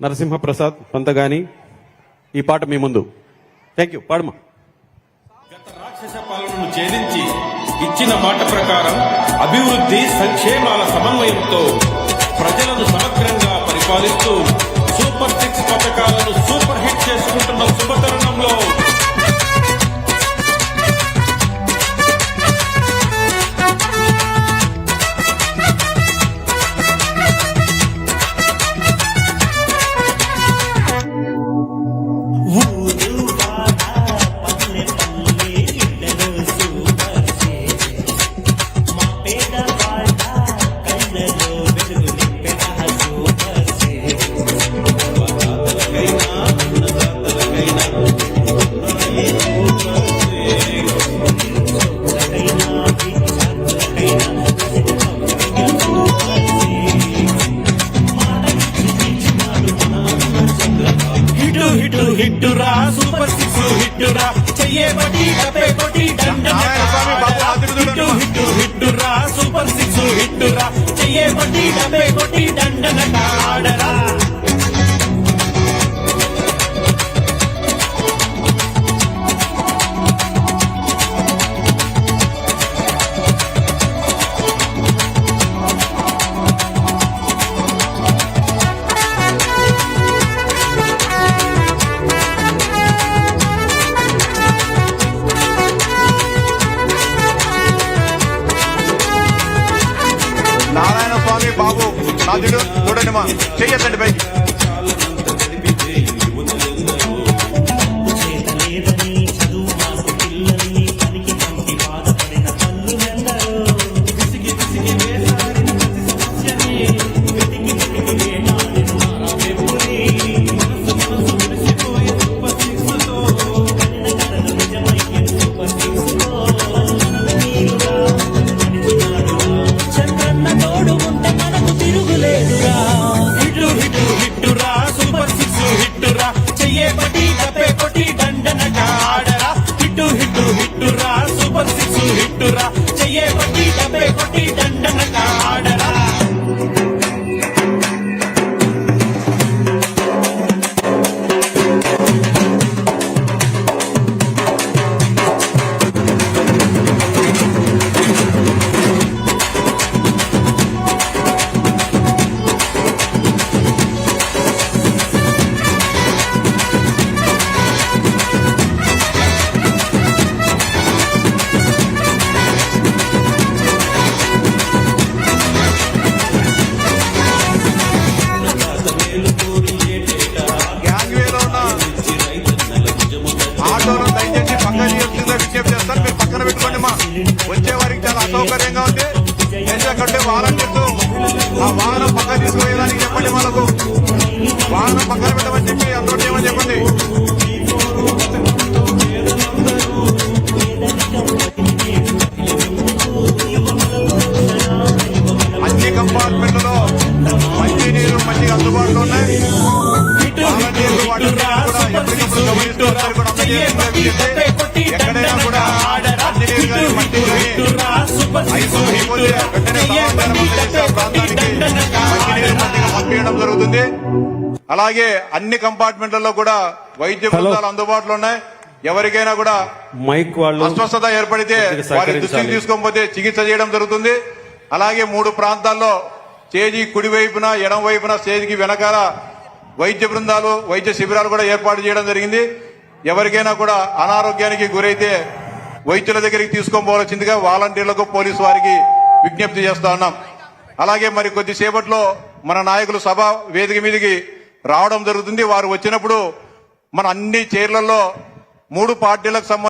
నరసింహప్రసాద్ పంతగాని ఈ పాట మీ ముందు. థ్యాంక్ యూ పాడమా. గత రాక్షస పాలనను ఛేదించి ఇచ్చిన మాట ప్రకారం అభివృద్ధి సంక్షేమాల సమన్వయంతో ప్రజలను సమగ్రంగా పరిపాలిస్తూ సూపర్ సిక్స్ పథకం చెయ్యే బటి డబ్బే కొట్టి హిట్టు హిట్టు హిట్టురా సూపర్ సిక్స్ హిట్టురా చెయ్యే బటి డబ్బే కొట్టి దండనట ఆడరా బాబు చూడండి మా చెయ్యండి పైకి వచ్చే వారికి చాలా అసౌకర్యంగా ఉంది. ఎందుకంటే వాలంటీర్స్ ఆ వాహనం పక్కన తీసుకుపోయేదానికి చెప్పండి వాళ్ళకు వాహనం పక్కన పెట్టమని చెప్పి అందరూ చేయమని చెప్పండి? అన్ని కంపార్ట్మెంట్లలో మంచి నీరు మంచిగా అందుబాటులో ఉన్నాయి. హిట్టు హిట్టు హిట్టురా సూపర్ పంపించడం జరుగుతుంది అలాగే అన్ని కంపార్ట్మెంట్లలో కూడా వైద్య. బృందాలు అందుబాటులో ఉన్నాయి ఎవరికైనా కూడా మైక్ వాళ్ళు అస్వస్థత ఏర్పడితే వారి. దృష్టికి తీసుకోకపోతే చికిత్స చేయడం జరుగుతుంది అలాగే మూడు ప్రాంతాల్లో స్టేజీ కుడి వైపున ఎడం వైపున స్టేజ్కి వెనకాల వైద్య బృందాలు వైద్య శిబిరాలు కూడా ఏర్పాటు చేయడం జరిగింది ఎవరికైనా కూడా అనారోగ్యానికి గురైతే వైద్యుల దగ్గరికి తీసుకొని పోవాల్సిందిగా వాలంటీర్లకు పోలీసు వారికి విజ్ఞప్తి చేస్తా ఉన్నాం. అలాగే మరి కొద్దిసేపట్లో మన నాయకులు సభ వేదిక మీదకి రావడం జరుగుతుంది. వారు వచ్చినప్పుడు మన అన్ని చైర్లలో మూడు పార్టీలకు సంబంధించి